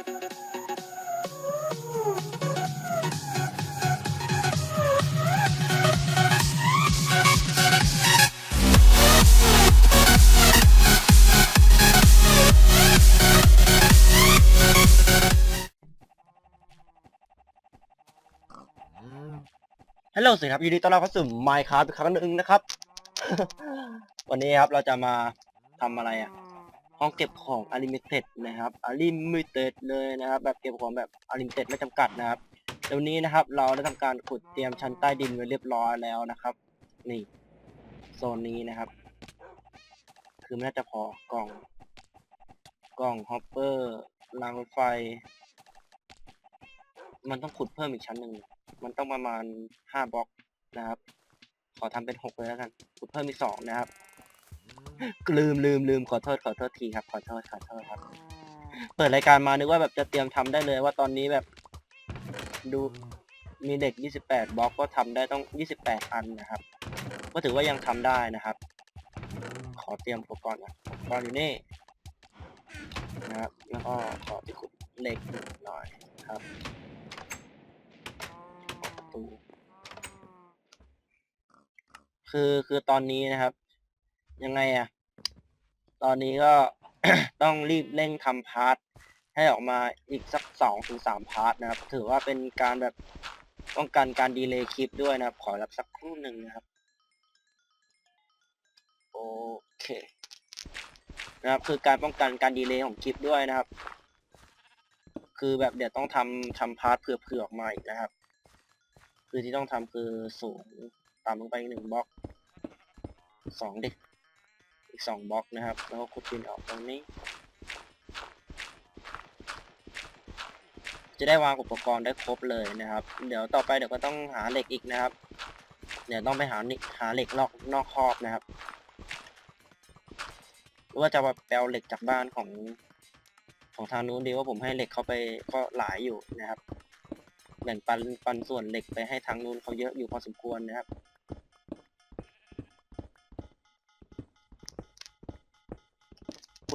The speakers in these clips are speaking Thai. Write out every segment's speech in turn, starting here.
ฮัลโหลสวัสดีครับยินดีต้อนรับเข้าสู่ Minecraft อีกครั้งหนึ่งนะครับ วันนี้ครับเราจะมาทำอะไรอะ ห้องเก็บของ Unlimited นะครับ Unlimited เลยนะครับ แบบเก็บของแบบ Unlimited ไม่จำกัดนะครับเดี๋ยวนี้นะครับ เราได้ทำการขุดเตรียมชั้นใต้ดินไว้เรียบร้อยแล้วนะครับ นี่โซนนี้นะครับ คือไม่น่าจะพอกล่อง กล่องฮอปเปอร์รางรถไฟ มันต้องขุดเพิ่มอีกชั้นหนึ่งมันต้องประมาณห้าบล็อกนะครับ ขอทำเป็นหกเลยแล้วกันขุดเพิ่มอีกสองนะครับ ลืมลืมลืมขอโทษขอโทษทีครับ ขอโทษขอโทษครับ เปิดรายการมานึกว่าแบบจะเตรียมทำได้เลยว่าตอนนี้แบบ ดูมีเด็ก 28บล็อกก็ทำได้ต้อง 28 อันนะครับ ก็ถือว่ายังทำได้นะครับ ขอเตรียมอุปกรณ์ก่อนอุปกรณ์อยู่นี่นะครับแล้วก็ขอไปขุดเหล็กหน่อยครับประตู คือคือตอนนี้นะครับ ยังไงอะตอนนี้ก็ ต้องรีบเร่งทำพาร์ทให้ออกมาอีกสักสองถึงสามพาร์ทนะครับ ถือว่าเป็นการแบบป้องกันการดีเลย์คลิปด้วยนะครับ ขอรับสักครู่หนึ่งนะครับ โอเค นะครับ คือการป้องกันการดีเลย์ของคลิปด้วยนะครับ คือแบบเดี๋ยวต้องทำทำพาร์ทเผื่อๆออกมาอีกนะครับ คือที่ต้องทำคือสูงต่ำลงไปหนึ่งบล็อกสองดิ กสองบล็อกนะครับ แล้วก็ขุดดินออกตรงนี้ จะได้วางอุปกรณ์ได้ครบเลยนะครับ เดี๋ยวต่อไปเดี๋ยวก็ต้องหาเหล็กอีกนะครับ เดี๋ยวต้องไปหาหาเหล็กนอกนอกคอกนะครับหรือว่าจะมาแปลเหล็กจากบ้านของของทางนู้นดีว่าผมให้เหล็กเขาไปก็หลายอยู่นะครับแบ่งปันปันส่วนเหล็กไปให้ทางนู้นเขาเยอะอยู่พอสมควรนะครับ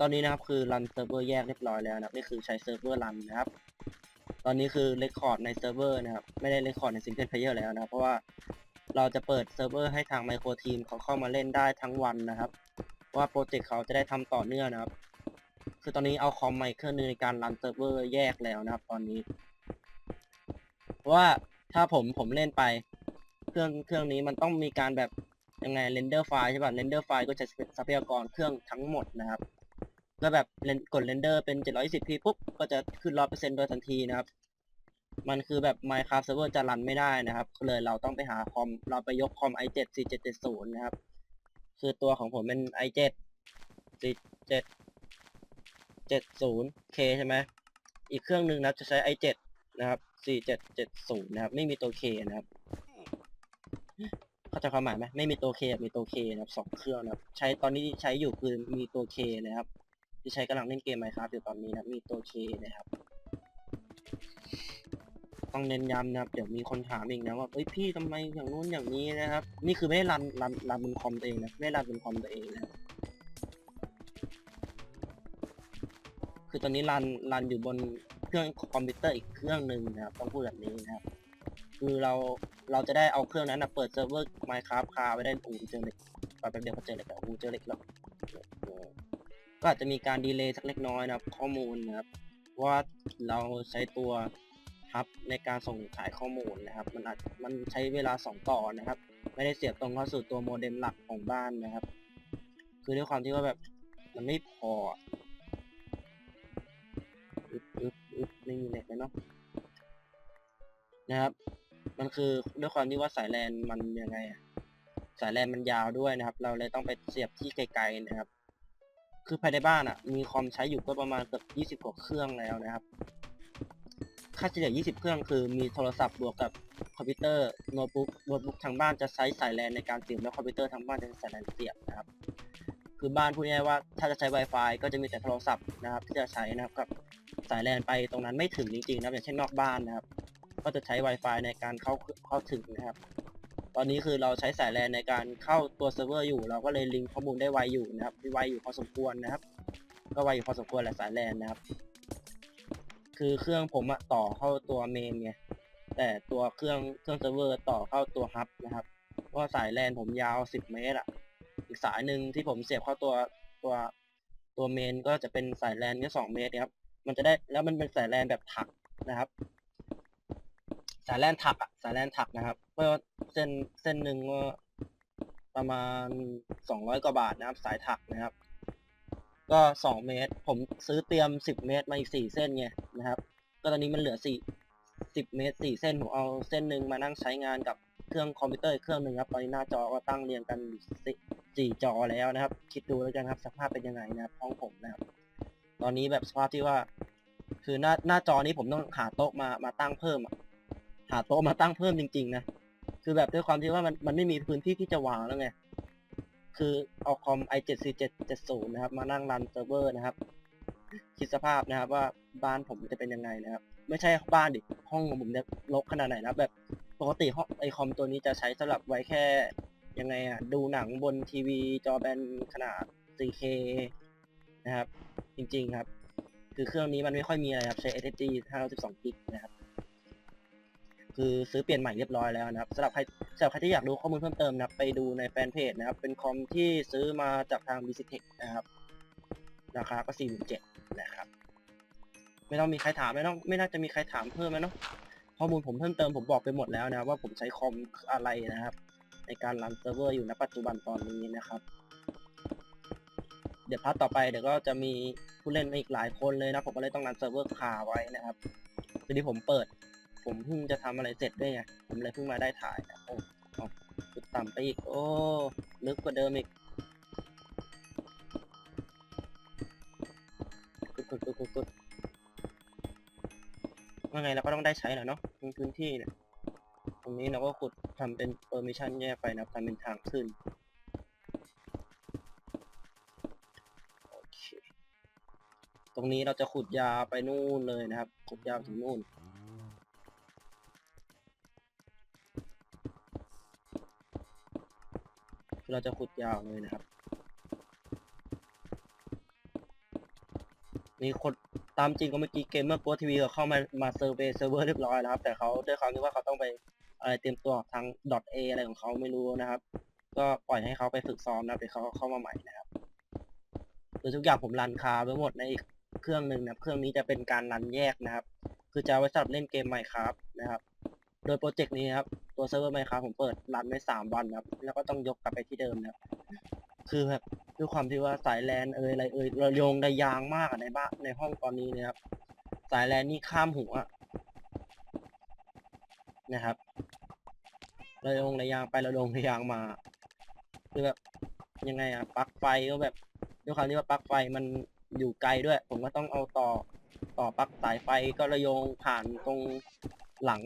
ตอนนี้นะครับคือรันเซิร์ฟเวอร์แยกเรียบร้อยแล้วนะครับนี่คือใช้เซิร์ฟเวอร์รันนะครับ ตอนนี้คือเรคคอร์ดในเซิร์ฟเวอร์นะครับ ไม่ได้เรคคอร์ดในซิงเกิลเพลเยอร์แล้วนะครับ เพราะว่าเราจะเปิดเซิร์ฟเวอร์ให้ทางไมโครทีมเขาเข้ามาเล่นได้ทั้งวันนะครับ ว่าโปรเจกต์เขาจะได้ทำต่อเนื่องนะครับ คือตอนนี้เอาคอมใหม่เครื่องนึงในการรันเซิร์ฟเวอร์แยกแล้วนะครับ ตอนนี้ เพราะว่าถ้าผมผมเล่นไป เครื่องเครื่องนี้มันต้องมีการแบบยังไงเรนเดอร์ไฟล์ใช่ป่ะเรนเดอร์ไฟล์ก็จะทรัพยากรเครื่องทั้งหมดนะครับ แล้วแบบกดเรนเดอร์เป็น 720p ปุ๊บ ก็จะขึ้น 100%โดยทันทีนะครับ มันคือแบบ Minecraft Server จะรันไม่ได้นะครับ เลยเราต้องไปหาคอม เราไปยกคอม i7 4770 นะครับ คือตัวของผมเป็น i7 47 70K ใช่ไหม อีกเครื่องหนึ่งนะครับจะใช้ i7 นะครับ4770 นะครับ ไม่มีตัว K นะครับ เข้าใจความหมายไหมไม่มีตัว K มีตัว K นะครับสองเครื่องนะครับ ใช้ตอนนี้ใช้อยู่คือมีตัว K นะครับ ที่ใช้กำลังเล่นเกม Minecraft อยู่ตอนนี้นะมีตัว K นะครับ ต้องเน้นย้ำนะครับเดี๋ยวมีคนถามอีกนะว่าเอ้ยพี่ทำไมอย่างนู้นอย่างนี้นะครับ นี่คือไม่ได้รันรันรันบนคอมตัวเองนะไม่ได้รันบนคอมตัวเองนะคือตอนนี้รันรันอยู่บนเครื่องคอมพิวเตอร์อีกเครื่องหนึ่งนะครับต้องพูดแบบนี้นะครับ คือเราเราจะได้เอาเครื่องนั้นนะเปิดเซิร์ฟเวอร์ Minecraft คาไว้ได้อ้โหเจอเหล็กแป๊บเดียวก็เจอเหล็กแล้วอ้โหเจอเหล็กแล้ว ก็อาจจะมีการดีเลย์สักเล็กน้อยนะครับ ข้อมูลนะครับว่าเราใช้ตัวฮับในการส่งถ่ายข้อมูลนะครับ มันอาจมันใช้เวลาสองต่อนะครับ ไม่ได้เสียบตรงเข้าสู่ตัวโมเด็มหลักของบ้านนะครับ คือด้วยความที่ว่าแบบมันไม่พออึ๊บอึ๊บอึ๊บไม่มีเหล็กเลยเนาะนะครับ มันคือด้วยความที่ว่าสายแลนมันยังไงอะสายแลนมันยาวด้วยนะครับ เราเลยต้องไปเสียบที่ไกลๆนะครับ คือภายในบ้านอะ มีคอมใช้อยู่ก็ประมาณเกือบยี่สิบ20กว่าเครื่องแล้วนะครับ ค่าเฉลี่ย 20 เครื่องคือมีโทรศัพท์บวกกับคอมพิวเตอร์โน้ตบุ๊กโน้ตบุ๊กทางบ้านจะใช้สายแลนในการเสียบแล้วคอมพิวเตอร์ทางบ้านจะใช้สายแลนเสียบนะครับ คือบ้านพูดง่ายๆว่าถ้าจะใช้ Wi-Fi ก็จะมีแต่โทรศัพท์นะครับ ที่จะใช้นะครับกับสายแลนไปตรงนั้นไม่ถึงจริงๆนะครับอย่างเช่นนอกบ้านนะครับ ก็จะใช้ Wi-Fi ในการเข้าเข้าถึงนะครับ ตอนนี้คือเราใช้สายแลนในการเข้าตัวเซิร์ฟเวอร์อยู่ เราก็เลยลิงก์ข้อมูลได้ไวอยู่นะครับไวอยู่พอสมควรนะครับ ก็ไวอยู่พอสมควรแหละสายแลนนะครับ คือเครื่องผมอะต่อเข้าตัวเมนไงแต่ตัวเครื่องเครื่องเซิร์ฟเวอร์ต่อเข้าตัวฮับนะครับเพราะว่าสายแลนผมยาว 10 เมตรอะอีกสายหนึ่งที่ผมเสียบเข้าตัวตัวตัวเมนก็จะเป็นสายแลนแค่2เมตรนะครับ มันจะได้แล้วมันเป็นสายแลนแบบถักนะครับ สายแลนถักอะสายแลนถักนะครับก็ เส้นเส้นหนึ่งก็ประมาณสองร้อยกว่าบาทนะครับ สายถักนะครับ ก็สองเมตร ผมซื้อเตรียมสิบเมตรมาอีกสี่เส้นไงนะครับ ก็ตอนนี้มันเหลือสี่สิบเมตรสี่เส้นผมเอาเส้นหนึ่งมานั่งใช้งานกับเครื่องคอมพิวเตอร์เครื่องหนึ่งครับตอนนี้หน้าจอก็ตั้งเรียงกันสี่จอแล้วนะครับ คิดดูแล้วกันครับสภาพเป็นยังไงนะครับห้องผมนะครับ ตอนนี้แบบสภาพที่ว่า คือหน้าหน้าจอนี้ผมต้องหาโต๊ะมามาตั้งเพิ่มหาโต๊ะมาตั้งเพิ่มจริงๆนะ คือแบบด้วยความที่ว่ามันมันไม่มีพื้นที่ที่จะวางแล้วไง คือเอาคอม i7 4770นะครับ มานั่งรันเซิร์ฟเวอร์นะครับ คิดสภาพนะครับว่าบ้านผมจะเป็นยังไงนะครับ ไม่ใช่บ้านดิ ห้องของผมจะรกขนาดไหนนะแบบปกติห้องไอคอมตัวนี้จะใช้สำหรับไว้แค่ยังไงอะดูหนังบนทีวีจอแบนขนาด 4K นะครับ จริงๆครับ คือเครื่องนี้มันไม่ค่อยมีอะไรครับ ใช้ SSD 512 g b นะครับ คือซื้อเปลี่ยนใหม่เรียบร้อยแล้วนะครับสำหรับใครสำหรับใครที่อยากรู้ข้อมูลเพิ่มเติมนะครับ ไปดูในแฟนเพจนะครับ เป็นคอมที่ซื้อมาจากทาง b c t e c h นะครับ ราคาก็47,000นะครับ ไม่ต้องมีใครถามไม่ต้องไม่น่าจะมีใครถามเพิ่มแล้วเนาะข้อมูลผมเพิ่มเติมผมบอกไปหมดแล้วนะว่าผมใช้คอมอะไรนะครับ ในการรันเซิร์ฟเวอร์อยู่ณปัจจุบันตอนนี้นะครับเดี๋ยวพาร์ทต่อไปเดี๋ยวก็จะมีผู้เล่นมาอีกหลายคนเลยนะ ผมก็เลยต้องรันเซิร์ฟเวอร์คาไว้นะครับทีนี้ผมเปิด ผมเพิ่งจะทำอะไรเสร็จด้วยไงผมเลยเพิ่งมาได้ถ่ายนะโอ้เอาจุดต่ำไปอีก โอ้ลึกกว่าเดิมอีกกดกดกดกดว่าไงเราก็ต้องได้ใช้แหละเนาะพื้นที่เนี่ยตรงนี้เราก็ขุดทำเป็นเปอร์มิชันแยกไปนะครับทำเป็นทางขึ้นตรงนี้เราจะขุดยาไปนู่นเลยนะครับ ขุดยาวถึงนู่น คือเราจะขุดยาวเลยนะครับ มีคนตามจริงก็เมื่อกี้เกมเมอร์โปรทีวีเขาเข้ามามาเซอร์เวย์เซิร์ฟเวอร์เรียบร้อยแล้วครับ แต่เขาด้วยความที่ว่าเขาต้องไปอะไรเตรียมตัวทาง .a อะไรของเขาไม่รู้นะครับ ก็ปล่อยให้เขาไปฝึกซ้อมนะเดี๋ยวเขาเข้ามาใหม่นะครับคือทุกอย่างผมรันคาไว้หมดในอีกเครื่องหนึ่งนะเครื่องนี้จะเป็นการรันแยกนะครับ คือจะไว้สำหรับเล่นเกมไมค์ครับนะครับ โดยโปรเจกต์นี้ครับ ตัวเซิร์ฟเวอร์ไมครับผมเปิดรันไว้สามวันนะครับแล้วก็ต้องยกกลับไปที่เดิมนะครับคือแบบด้วยความที่ว่าสายแลนเอยอะไรเอยเราโยงได้ยางมากในบ้านในห้องตอนนี้นะครับ สายแลนนี่ข้ามหัวนะครับเราโยงระยางไปเราโยงระยางมา คือแบบยังไงอะปลั๊กไฟก็แบบด้วยความที่ว่าปลั๊กไฟมันอยู่ไกลด้วย ผมก็ต้องเอาต่อต่อปลั๊กสายไฟก็ระโยงผ่านตรงหลัง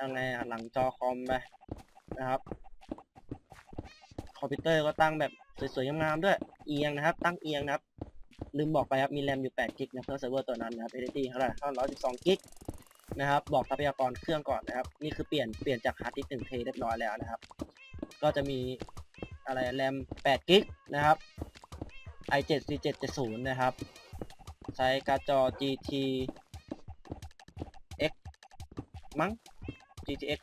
ยังไงอะหลังจอคอมไปนะครับ คอมพิวเตอร์ก็ตั้งแบบสวยๆงามๆด้วย เอียงนะครับ ตั้งเอียงนะครับ ลืมบอกไปครับ มีแรมอยู่8กิกนะเพื่อเซิร์ฟเวอร์ตัวนั้นนะครับ SSD เท่าไหร่512กิกนะครับ บอกทรัพยากรเครื่องก่อนนะครับ นี่คือเปลี่ยน เปลี่ยนจากฮาร์ดดิสก์1เทเรียบร้อยแล้วนะครับ ก็จะมีอะไรแรม8กิกนะครับ i7 4770 นะครับ ใช้การ์ดจอ GT X มั้ง GTX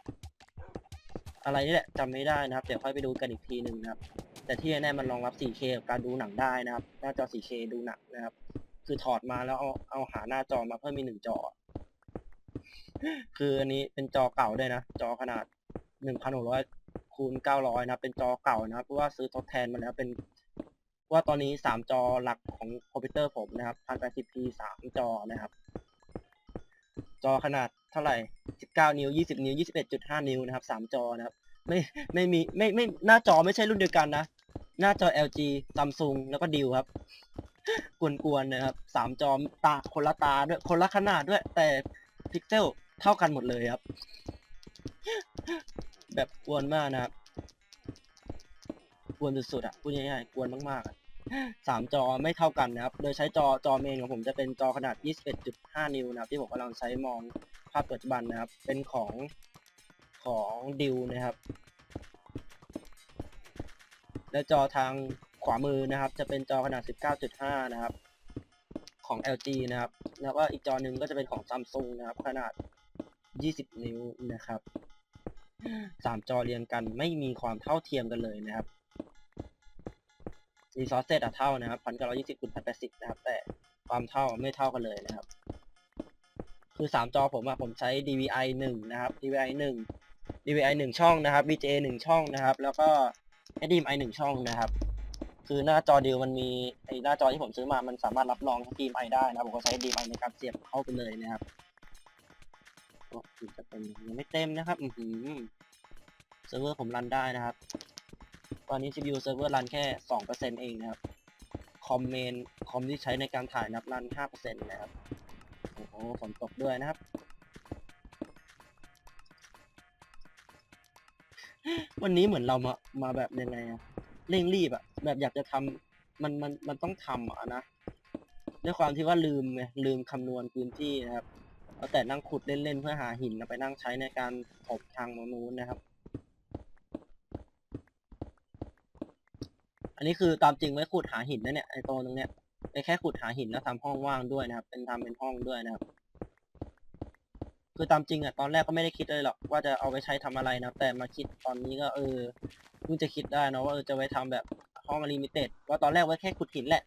อะไรนี่แหละจำไม่ได้นะครับ เดี๋ยวค่อยไปดูกันอีกทีหนึ่งนะครับ แต่ที่แน่ๆมันรองรับ 4K กับการดูหนังได้นะครับ หน้าจอ 4K ดูหนังนะครับ คือถอดมาแล้วเอาเอาหาหน้าจอมาเพิ่มมีกหนึ่งจอ คืออันนี้เป็นจอเก่าด้วยนะ จอขนาด 1,600คูณ900 นะ เป็นจอเก่านะครับ เพราะว่าซื้อทดแทนมาแล้วเป็นว่าตอนนี้3จอหลักของคอมพิวเตอร์ผมนะครับ 1080p 3จอนะครับ จอขนาด เท่าไหร่ 19 นิ้ว 20 นิ้ว 21.5 นิ้วนะครับ3จอนะครับ ไม่ไม่มีไม่ไม่หน้าจอไม่ใช่รุ่นเดียวกันนะ หน้าจอ LG Samsung แล้วก็ดิวครับ กวนๆนะครับสามจอตาคนละตาด้วยคนละขนาดด้วย แต่พิกเซลเท่ากันหมดเลยครับ แบบกวนมากนะครับกวนสุดๆอะพูดง่ายๆกวนมากๆ สามจอไม่เท่ากันนะครับ โดยใช้จอจอเมนของผมจะเป็นจอขนาด 21.5 นิ้วนะครับ ที่ผมกำลังใช้มองภาพปัจจุบันนะครับ เป็นของของดิวนะครับ และจอทางขวามือนะครับ จะเป็นจอขนาด 19.5 นะครับ ของ LG นะครับ แล้วก็อีกจอหนึ่งก็จะเป็นของ Samsung นะครับ ขนาด 20 นิ้วนะครับสามจอเรียงกันไม่มีความเท่าเทียมกันเลยนะครับ รีซอสเซตอะเท่านะครับพันเก้าร้อยยี่สิบคูณพันแปดสิบนะครับ แต่ความเท่าไม่เท่ากันเลยนะครับ คือสามจอผมอะผมใช้ DVI หนึ่งนะครับ DVI หนึ่ง DVI หนึ่งช่องนะครับ VGA หนึ่งช่องนะครับ แล้วก็ HDMI หนึ่งช่องนะครับ คือหน้าจอเดียวมันมีไอหน้าจอที่ผมซื้อมามันสามารถรับรอง HDMI ได้นะครับผมก็ใช้ HDMI ในการเสียบเข้าไปเลยนะครับก็จะเป็นยังไม่เต็มนะครับ อือหือเซิร์ฟเวอร์ผมรันได้นะครับ ตอนนี้ CPU เซิร์ฟเวอร์รันแค่ 2%เองนะครับ คอมเมนคอมที่ใช้ในการถ่ายนับรัน 5%นะครับ โอ้โหฝนตกด้วยนะครับ วันนี้เหมือนเรามา มาแบบยังไงอะเร่งรีบอะแบบอยากจะทำมันมันมันต้องทำอะนะด้วยความที่ว่าลืมไงลืมคำนวณพื้นที่นะครับเอาแต่นั่งขุดเล่นๆเพื่อหาหินเอาไปนั่งใช้ในการถมทางโน้นนะครับ อันนี้คือตามจริงไว้ขุดหาหินนะเนี่ยไอโตรงตรงเนี้ยไอแค่ขุดหาหินแล้วทำห้องว่างด้วยนะครับ เป็นทำเป็นห้องด้วยนะครับคือตามจริงอะตอนแรกก็ไม่ได้คิดเลยหรอกว่าจะเอาไปใช้ทำอะไรนะแต่มาคิดตอนนี้ก็เออเพิ่งจะคิดได้นะว่าเออจะไว้ทำแบบห้องลิมิเต็ดว่าตอนแรกไว้แค่ขุดหินแหละ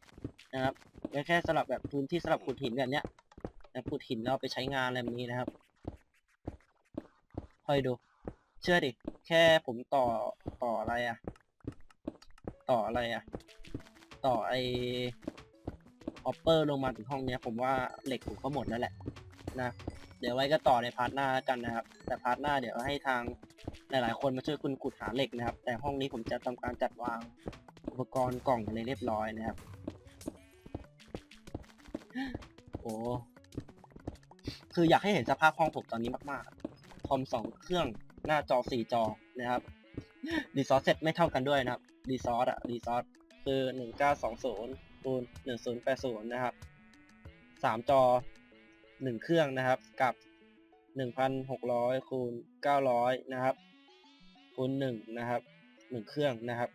นะครับไว้แค่สลับแบบพื้นที่สลับขุดหินแบบเนี้ยนะขุดหินแล้วเอาไปใช้งานอะไรแบบนี้นะครับคอยดู เชื่อดิแค่ผมต่อต่ออะไรอะ ต่ออะไรอะต่อไอออปเปอร์ลงมาถึงห้องเนี้ย ผมว่าเหล็กผมก็หมดแล้วแหละ นะ เดี๋ยวไว้ก็ต่อในพาร์ทหน้ากันนะครับ แต่พาร์ทหน้าเดี๋ยวให้ทางหลายๆ คนมาช่วยคุณขุดหาเหล็กนะครับ แต่ห้องนี้ผมจะทำการจัดวางอุปกรณ์กล่องอะไรเรียบร้อยนะครับ โอ้คืออยากให้เห็นสภาพห้องผมตอนนี้มากๆ คอมสองเครื่องหน้าจอสี่จอนะครับรีซอสเซ็ตไม่เท่ากันด้วยนะครับ รีซอสอะรีซอสคือหนึ่งเก้าสองศูนย์คูณหนึ่งศูนย์แปดศูนย์นะครับสามจอหนึ่งเครื่องนะครับ กับหนึ่งพันหกร้อยคูณเก้าร้อยนะครับคูณหนึ่งนะครับหนึ่งเครื่องนะครับ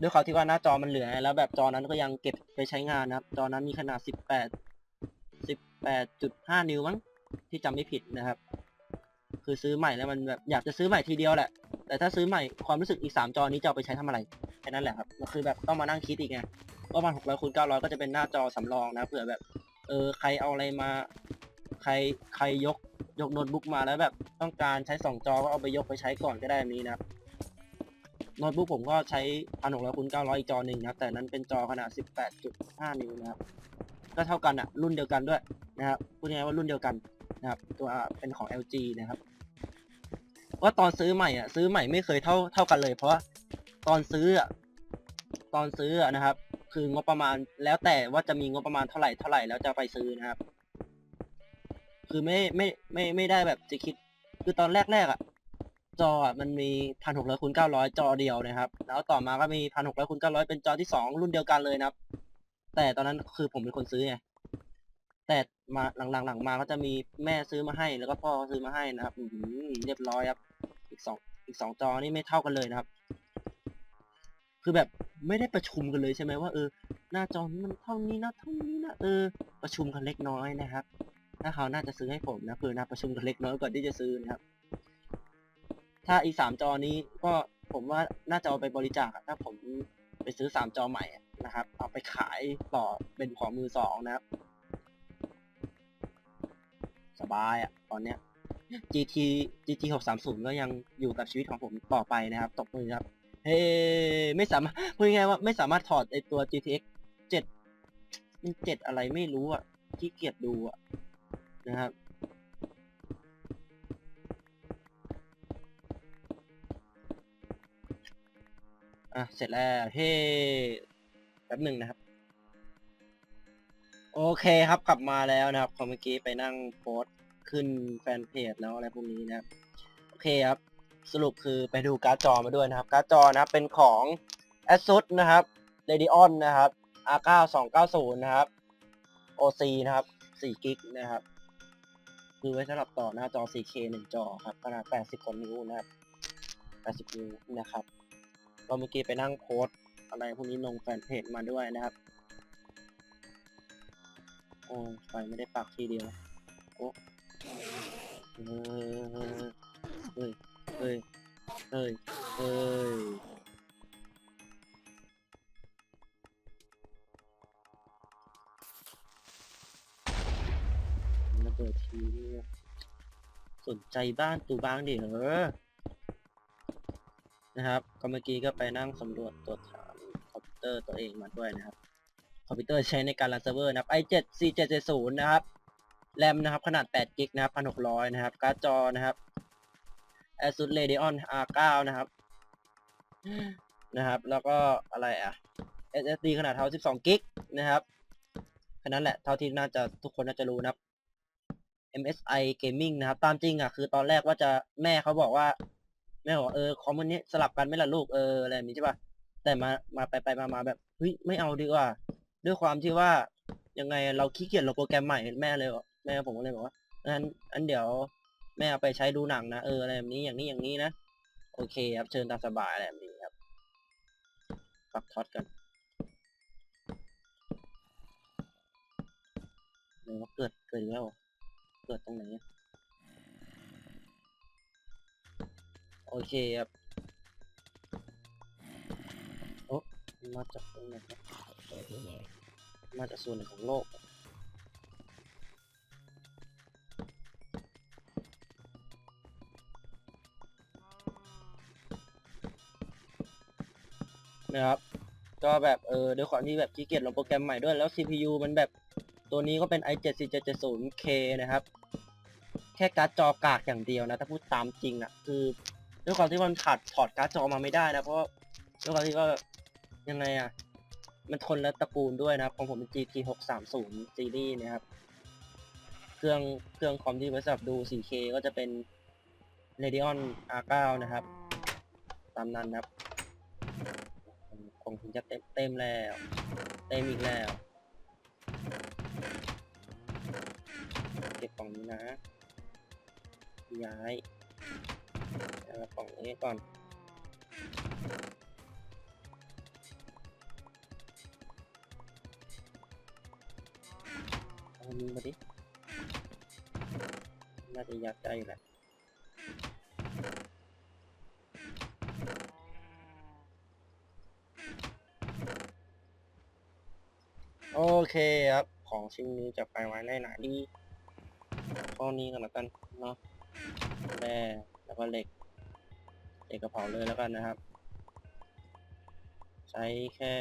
ด้วยความที่ว่าหน้าจอมันเหลือ แล้วแบบจอนั้นก็ยังเก็บไปใช้งานนะครับ จอนั้นมีขนาดสิบแปดสิบแปดจุดห้านิ้วมั้งที่จำไม่ผิดนะครับ คือซื้อใหม่แล้วมันแบบอยากจะซื้อใหม่ทีเดียวแหละ แต่ถ้าซื้อใหม่ความรู้สึกอีกสามจอนี้จะเอาไปใช้ทำอะไรแค่นั้นแหละครับคือแบบต้องมานั่งคิดอีกไงว่ามันหกร้อยคูณเก้าร้อยก็จะเป็นหน้าจอสำรองนะเผื่อแบบ เออใครเอาอะไรมา ใครใครยกยกโน้ตบุ๊กมาแล้วแบบต้องการใช้สองจอก็เอาไปยกไปใช้ก่อนก็ได้แบบนี้นะครับโน้ตบุ๊กผมก็ใช้พันหกร้อยคูณเก้าร้อยอีกจอหนึ่งนะครับแต่นั้นเป็นจอขนาดสิบแปดจุดห้านิ้วนะครับก็เท่ากันอะรุ่นเดียวกันด้วยนะครับพูดง่ายว่ารุ่นเดียวกันนะครับตัวเป็นของ LG นะครับ ว่าตอนซื้อใหม่อะ ซื้อใหม่ไม่เคยเท่าเท่ากันเลย เพราะว่าตอนซื้ออะตอนซื้ออะนะครับ คืองบประมาณแล้วแต่ว่าจะมีงบประมาณเท่าไหร่เท่าไหร่แล้วจะไปซื้อนะครับ คือไม่ไม่ไม่ไม่ได้แบบจะคิด คือตอนแรกแรกๆอะ จออะมันมีพันหกร้อยคูณเก้าร้อยจอเดียวนะครับ แล้วต่อมาก็มีพันหกร้อยคูณเก้าร้อยเป็นจอที่สองรุ่นเดียวกันเลยนะครับ แต่ตอนนั้นคือผมเป็นคนซื้อไงแต่มาหลังๆหลังมาก็จะมีแม่ซื้อมาให้แล้วก็พ่อซื้อมาให้นะครับอือหือเรียบร้อยครับ กสองอีกสองจอนี่ไม่เท่ากันเลยนะครับ คือแบบไม่ได้ประชุมกันเลยใช่ไหมว่าเออ หน้าจอนี้มันเท่านี้นะเท่านี้นะเออ ประชุมกันเล็กน้อยนะครับ ถ้าเขาน่าจะซื้อให้ผมนะเพื่อนะประชุมกันเล็กน้อยก่อนที่จะซื้อนะครับ ถ้าอีกสามจอนี้ก็ผมว่าน่าจะเอาไปบริจาคถ้าผมไปซื้อสามจอใหม่นะครับ เอาไปขายต่อเป็นของมือสองนะครับ สบายอะ ตอนเนี้ย GT GT 6 3 0 ก็ยังอยู่กับชีวิตของผมต่อไปนะครับตบมือครับ เฮ้ไม่สามารถพูดง่ายว่าไม่สามารถถอดไอตัว GTX 7มัน7อะไรไม่รู้อะขี้เกียจดูอะนะครับอะเสร็จแล้วเฮ้แป๊บหนึ่งนะครับ โอเคครับกลับมาแล้วนะครับพอเมื่อกี้ไปนั่งโพส ขึ้นแฟนเพจแล้วอะไรพวกนี้นะครับ โอเคครับ สรุปคือไปดูการ์ดจอมาด้วยนะครับ การ์ดจอนะครับเป็นของ ASUS นะครับ Radeon นะครับ R9 290 นะครับ OC นะครับ4กิกนะครับคือไว้สำหรับต่อหน้าจอ 4K 1 จอครับขนาด 80กว่านิ้วนะครับ 80 นิ้วนะครับก็เมื่อกี้ไปนั่งโพสอะไรพวกนี้ลงแฟนเพจมาด้วยนะครับ โอ้ยไฟไม่ได้ปักทีเดียว โอ้ เออเฮ้ย เฮ้ย เฮ้ย เฮ้ย ระเบิดทีเนี่ยสนใจบ้านตูบ้างดิเหรอนะครับ ก็เมื่อกี้ก็ไปนั่งสำรวจตรวจถามคอมพิวเตอร์ตัวเองมาด้วยนะครับ คอมพิวเตอร์ใช้ในการรันเซิร์ฟเวอร์นะครับ i7 4770 นะครับ แรมนะครับ ขนาด8กิกนะครับ1600 นะครับ การ์ดจอนะครับ ASUS Radeon R9 นะครับ นะครับ แล้วก็อะไรอะ SSD ขนาดเท่า12กิกนะครับแค่นั้นแหละ เท่าที่น่าจะทุกคนน่าจะรู้นะครับ MSI Gaming นะครับ ตามจริงอะ คือตอนแรกว่าจะแม่เขาบอกว่า แม่บอกเออ คอมมันนี้สลับกันไม่ละลูก เออ อะไรแบบนี้ใช่ปะแต่มา มาไปไปมามาแบบ เฮ้ย ไม่เอาดีกว่า ด้วยความที่ว่า ยังไงเราขี้เกียจลงโปรแกรมใหม่แม่เลยบอก แม่ผมก็เลยบอกว่างั้นอันเดี๋ยวแม่เอาไปใช้ดูหนังนะเอออะไรแบบนี้อย่างนี้อย่างนี้นะโอเคครับเชิญตามสบายอะไรแบบนี้ครับปักท็อตกันเดี๋ยว่าเกิดเกิดแล้วเกิดตรงไหนโอเคครับโอ้มาจากตรงไหนมาจากส่วนไหนของโลก นะครับ ก็แบบเออด้วยความที่แบบขี้เกียจลงโปรแกรมใหม่ด้วยแล้ว CPU มันแบบตัวนี้ก็เป็น i7 4770K นะครับ แค่การ์ดจอกากอย่างเดียวนะ ถ้าพูดตามจริงอะคือด้วยความที่มันขาดถอดการ์ดจอมาไม่ได้นะเพราะด้วยความที่ก็ยังไงอะ่ะมันทนและตระกูลด้วยนะครับของผมเป็น GT 630 ซีรีส์นะครับ เครื่องเครื่องคอมที่ไว้สำหรับดู 4K ก็จะเป็น Radeon R9 นะครับ ตามนั้นนะครับ ของถึงจะเต็มเต็มแล้ว เต็มอีกแล้ว เก็บกล่องนี้นะ ย้ายแล้วกล่องนี้ก่อนเอามือมาดิ น่าจะยัดได้อยู่แหละ เคครับ ของชิ้นนี้จะไปไว้ในไหนดีข้อนี้กันแล้วกันเนาะแร่แล้วก็เหล็กเหล็กกระเป๋าเลยแล้วกันนะครับ ใช้แค่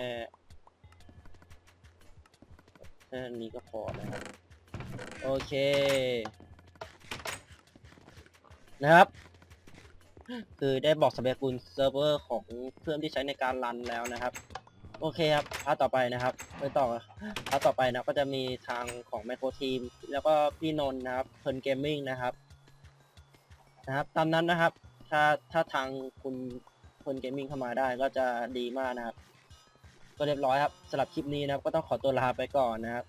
แค่นี้ก็พอนะครับ โอเค นะครับ คือได้บอกสเปคกุลเซิร์ฟเวอร์ของเครื่องที่ใช้ในการรันแล้วนะครับ โอเคครับพาร์ทต่อไปนะครับไปต่อพาร์ทต่อไปนะก็จะมีทางของไมโครทีม แล้วก็พี่นนท์นะครับเพิร์นเกมมิ่งนะครับนะครับ ตามนั้นนะครับ ถ้าถ้าทางคุณเพิร์นเกมมิ่งเข้ามาได้ก็จะดีมากนะครับ ก็เรียบร้อยครับสำหรับคลิปนี้นะครับ ก็ต้องขอตัวลาไปก่อนนะครับ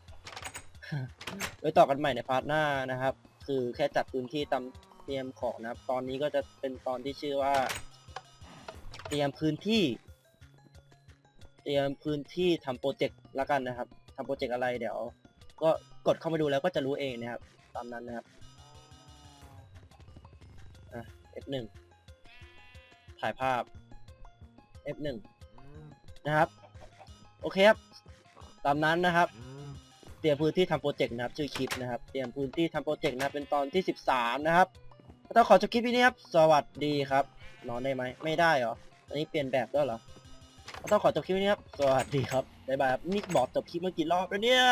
ไว้ต่อกันใหม่ในพาร์ทหน้านะครับ คือแค่จัดพื้นที่ตามเตรียมของนะครับ ตอนนี้ก็จะเป็นตอนที่ชื่อว่า เตรียมพื้นที่ เตรียมพื้นที่ทำโปรเจกต์ละกันนะครับทำโปรเจกต์อะไรเดี๋ยว ก็กดเข้ามาดูแล้วก็จะรู้เองนะครับ ตามนั้นนะครับอะ F1 ถ่ายภาพ F1 นะครับ โอเคครับ ตามนั้นนะครับ เตรียมพื้นที่ทำโปรเจกต์นะครับ ชื่อคลิปนะครับ เตรียมพื้นที่ทำโปรเจกต์นะครับเป็นตอนที่ 13 นะครับต้องขอจบคลิปนี้ครับ สวัสดีครับ นอนได้ไหม ไม่ได้เหรอ อันนี้เปลี่ยนแบบด้วยเหรอ ต้องขอจบคลิปนี้ครับ สวัสดีครับ บ๊ายบายครับนี่บอกจบคลิปเมื่อกี่รอบแล้วเนี่ย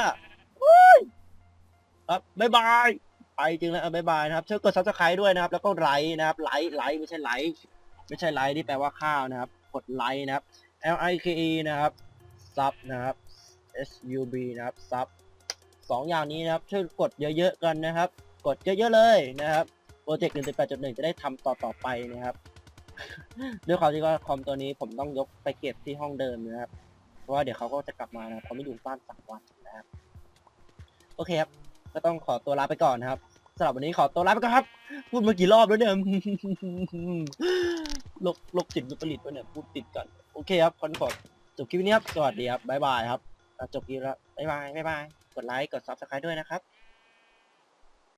วู้ยครับบ๊ายบาย ไปจริงแล้วบ๊ายบายนะครับ ช่วยกด subscribe ด้วยนะครับ แล้วก็ไลค์นะครับ ไลค์ ไลค์ไม่ใช่ไลค์ ไม่ใช่ไลค์ที่แปลว่าข้าวนะครับ กดไลค์นะครับ L I K E นะครับ ซับนะครับ S U B นะครับ ซับสองอย่างนี้นะครับ ช่วยกดเยอะๆกันนะครับ กดเยอะๆเลยนะครับ โปรเจกต์1.8.1จะได้ทำต่อๆไปนะครับ ด้วยความที่ว่าคอมตัวนี้ผมต้องยกไปเก็บที่ห้องเดิมนะครับ เพราะว่าเดี๋ยวเขาก็จะกลับมานะเขาไม่อยู่บ้านสามวันนะครับ โอเคครับ ก็ต้องขอตัวลาไปก่อนนะครับสำหรับวันนี้ขอตัวลาไปก่อนครับ พูดมากี่รอบแล้วเนี่ยโรคโรคจิตวิปริตวะเนี่ยพูดติดกันโอเคครับขอขอจบคลิปนี้ครับ สวัสดีครับ บ๊ายบายครับ จบคลิปแล้ว บ๊ายบาย บ๊ายบาย กดไลค์ กด subscribe ด้วยนะครับ